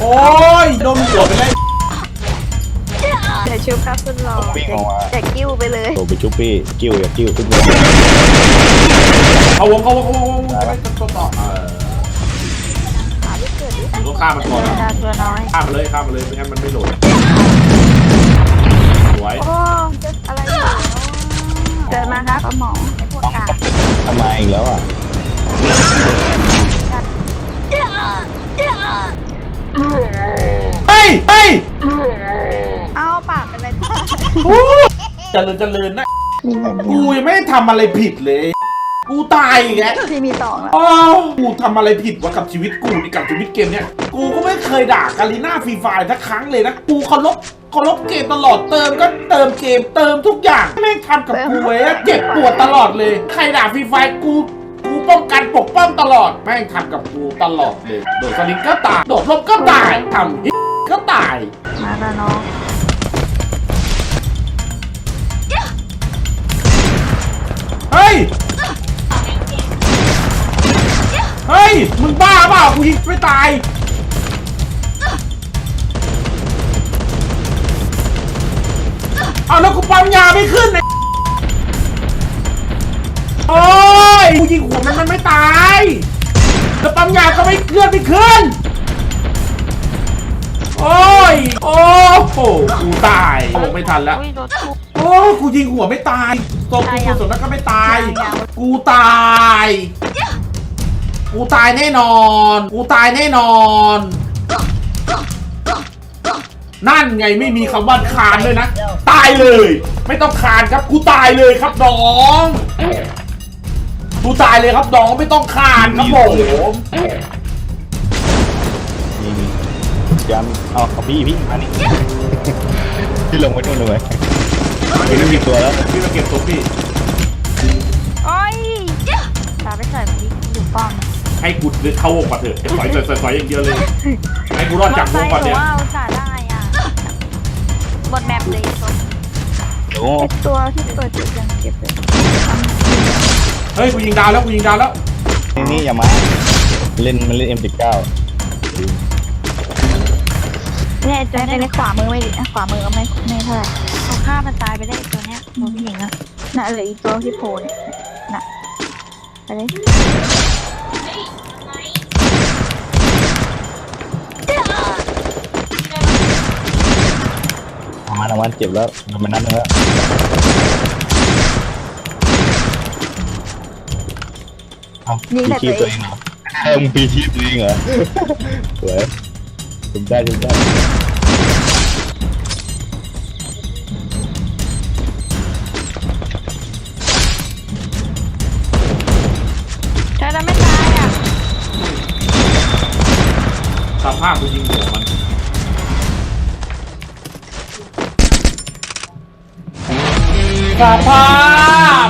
โอ้ยโดนหัวไปเลยเดี๋ยวชุบครับคุณรอวิ่งออกมาจะกิ้วไปเลยโอ้ไปชุบพี่กิ้วอย่ากิ้วทุกคนเอาวงเขาวงเขาวงเขาวงจะได้ต่อต่อเออหาที่เกิดดิผมต้องฆ่ามันก่อนนะดาตัวน้อยฆ่ามันเลยฆ่ามันเลยไม่งั้นมันไม่โหลดสวยโอ้จะอะไรอยู่เกิดมาครับหมอไอ้พวกกาทำไมอีกแล้วอะ เฮ้ยเฮ้ยเอาปากเป็นไรจ้าโอ้เจริญเจริญนะมีเงินกูยังไม่ได้ทำอะไรผิดเลย กูตายอีกแล้ว ที่มีสองแล้ว อ้าวกูทำอะไรผิดวะกับชีวิตกูนี่กับชีวิตเกมเนี่ย กูก็ไม่เคยด่ากาลีน่าฟรีไฟร์สักครั้งเลยนะ กูเคารพเคารพเกมตลอดเติมก็เติมเกมเติมทุกอย่างแม่งทำกับกูเว้ยเจ็บปวดตลอดเลย ใครด่าฟรีไฟร์กู กูป้องกันปกป้องตลอด แม่งทำกับกูตลอดเลย โดดสลิงก็ตาย โดดลบก็ตายทำฮิก็ตาย มาแล้วน้องเฮ้ย เฮ้ย มึงบ้าเปล่ากูยิงไม่ตาย เอาแล้วกูปั๊มยาไม่ขึ้นนะโอ้ ยิงหัวมันมันไม่ตายแล้วปั๊มยาก็ไม่เลื่อนไม่ขึ้น โอ้ย โอ้โหกูตายลงไม่ทันแล้วอุ้ยรถทุกโอ้กูยิงหัวไม่ตายตัวกูกูสนแล้วก็ไม่ตายยังยัง กูตาย กูตายแน่นอน กูตายแน่นอน นั่นไงไม่มีคำว่าคานเลยนะ ตายเลย ไม่ต้องคานครับ กูตายเลยครับน้อง กูตายเลยครับน้องไม่ต้องคานครับผมนี่นี่ยันเอาเอาพี่พี่มานี่พี่ลงไปนู่นเลยพี่ไม่มีตัวแล้วพี่มาเก็บตัวพี่โอ้ยตาไปใส่มันดิอยู่ป้อมให้กูเดินเข้าวงก่อนเถอะจะสอยสอยสอยสอยอย่างเดียวเลยให้กูรอดจากวงก่อนเนี่ยว่าอุตส่าห์ได้อะบนแมปเลยตรงโอ้ไอ้ตัวที่เปิดจุดยังเก็บเลย เฮ้ยกูยิงดาวแล้วกูยิงดาวแล้วนี่นี่อย่ามาเล่นมันเล่น M19 เนี่ยจะในขวามือไม่ดีนะขวามือก็ไม่ไม่เท่าไหร่เอาฆ่ามันตายไปได้อีกตัวเนี้ยตัวผู้หญิงอะน่ะเหลืออีกตัวที่โผล่เนี่ยน่ะไปเลยเอามันเอามันเจ็บแล้วมันนัดนึงแล้ว เอาปีชีพตัวเองเหรอเออมึงปีชีพตัวเองเหรอสวยจุดได้จุดได้ถ้าเราไม่ตายอะสภาพกูยิงหัวมันสภาพ